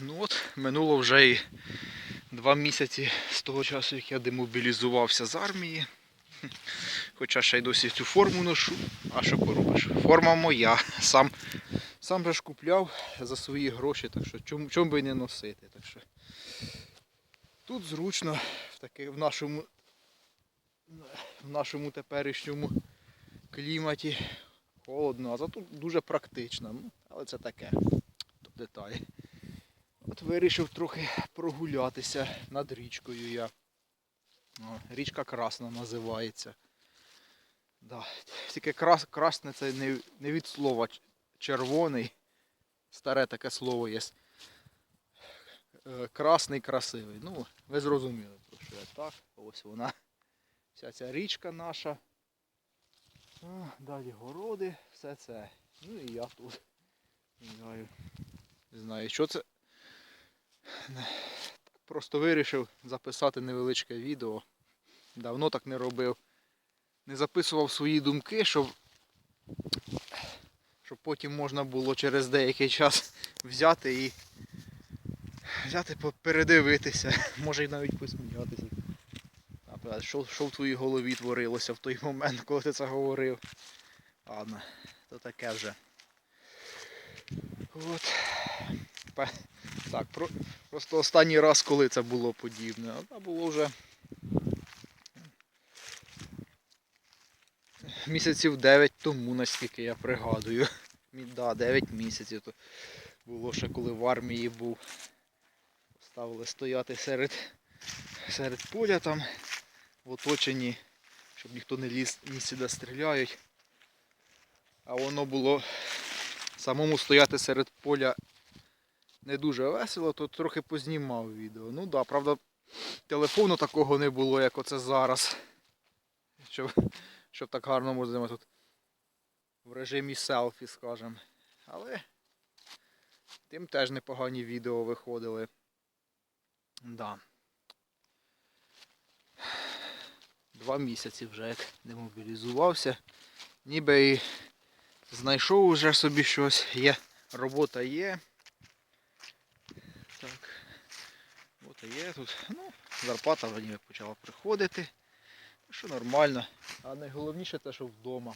Ну от, минуло вже і два місяці з того часу, як я демобілізувався з армії. Хоча ще й досі цю форму ношу. А що поробиш? Форма моя. Сам, сам же ж купляв за свої гроші, так що чому, чому би не носити. Так що тут зручно в, таки, в, нашому, в нашому теперішньому кліматі холодно, а зато дуже практично. Ну, але це таке. Деталі. Вирішив трохи прогулятися над річкою я. Річка Красна називається. Да. Тільки крас, красне це не, не від слова червоний. Старе таке слово є. Е, Красний красивий. Ну, ви зрозуміли, про що я так. Ось вона. Вся ця річка наша. А, далі городи, все це. Ну і я тут. Не знаю, що це. Просто вирішив записати невеличке відео. Давно так не робив. Не записував свої думки, щоб, щоб потім можна було через деякий час взяти і взяти по- передивитися. Може й навіть посміятися. Наприклад, що, що в твоїй голові творилося в той момент, коли ти це говорив. Ладно, то таке вже. От. Так, просто останній раз, коли це було подібне. А було вже місяців 9 тому, наскільки я пригадую. Да, 9 місяців то було ще коли в армії був. Ставили стояти серед, серед поля там в оточенні, щоб ніхто не ліз місці, де стріляють. А воно було самому стояти серед поля не дуже весело, то трохи познімав відео. Ну да, правда, телефону такого не було, як оце зараз. Щоб, щоб так гарно можна тут в режимі селфі, скажем. Але тим теж непогані відео виходили. Да. Два місяці вже як демобілізувався. Ніби і знайшов уже собі щось. Є, робота є. Так. Робота є тут. Ну, зарплата вже ніби почала приходити. Що нормально. А найголовніше те, що вдома.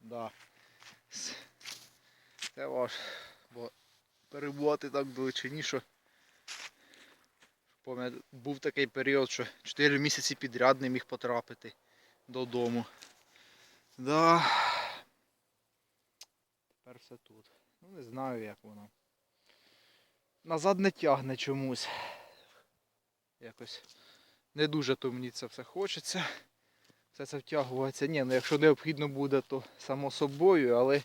Да. Це важ. Бо перебувати так далечині, що Пам'ятаю, був такий період, що 4 місяці підряд не міг потрапити додому. Да. Тепер все тут. Ну не знаю як воно. Назад не тягне чомусь. Якось не дуже то мені це все хочеться. Все це втягується. Ні, ну якщо необхідно буде, то само собою, але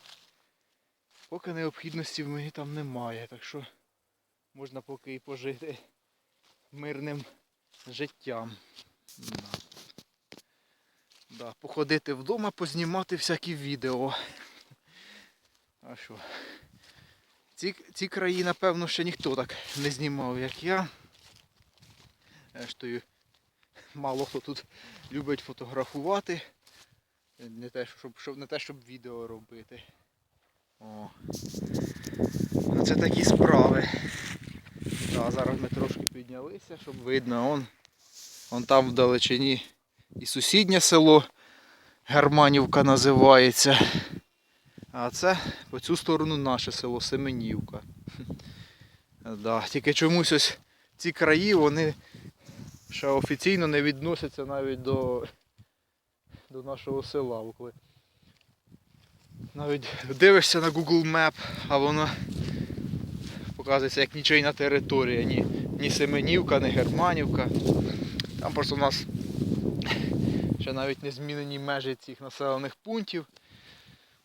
поки необхідності в мені там немає. Так що можна поки і пожити мирним життям. Да. Да, походити вдома, познімати всякі відео. А що? Ці, ці краї, напевно, ще ніхто так не знімав, як я. Рештою, мало хто тут любить фотографувати. Не те, щоб, щоб, не те, щоб відео робити. О. Ну, Це такі справи. Да, зараз ми трошки піднялися, щоб видно. Он, он там вдалечині і сусіднє село Германівка називається. А це по цю сторону наше село Семенівка. Да, тільки чомусь ось ці краї вони ще офіційно не відносяться навіть до, до нашого села. Бо Коли навіть дивишся на Google Map, а воно показується як нічийна територія, ні, ні Семенівка, ні Германівка. Там просто у нас ще навіть не змінені межі цих населених пунктів.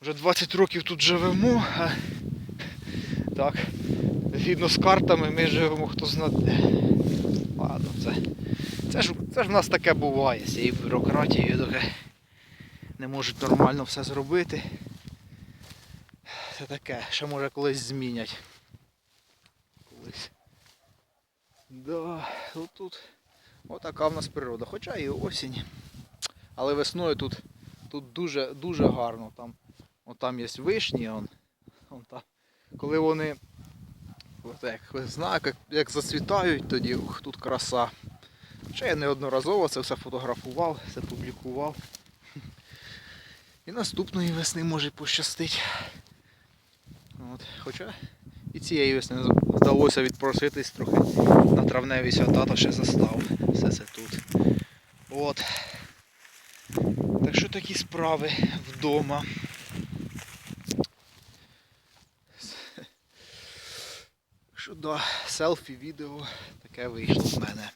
Вже 20 років тут живемо. Так, згідно з картами ми живемо хто зна де. Ладно, це, це, ж, це ж в нас таке буває з цією бюрократією, доки не можуть нормально все зробити. Це таке, ще може колись змінять колись. Да, тут отака в нас природа. Хоча і осінь. Але весною тут, тут дуже, дуже гарно. Там, там є вишні, он, он там. коли вони як весна, як, як зацвітають, тоді ух, тут краса. Ще я неодноразово це все фотографував, все публікував. І наступної весни може пощастить. От. Хоча і цієї весни вдалося відпроситись трохи на травневі свята, та ще застав. Все це тут. От. Так що такі справи вдома. Що да, селфі, відео таке вийшло в мене.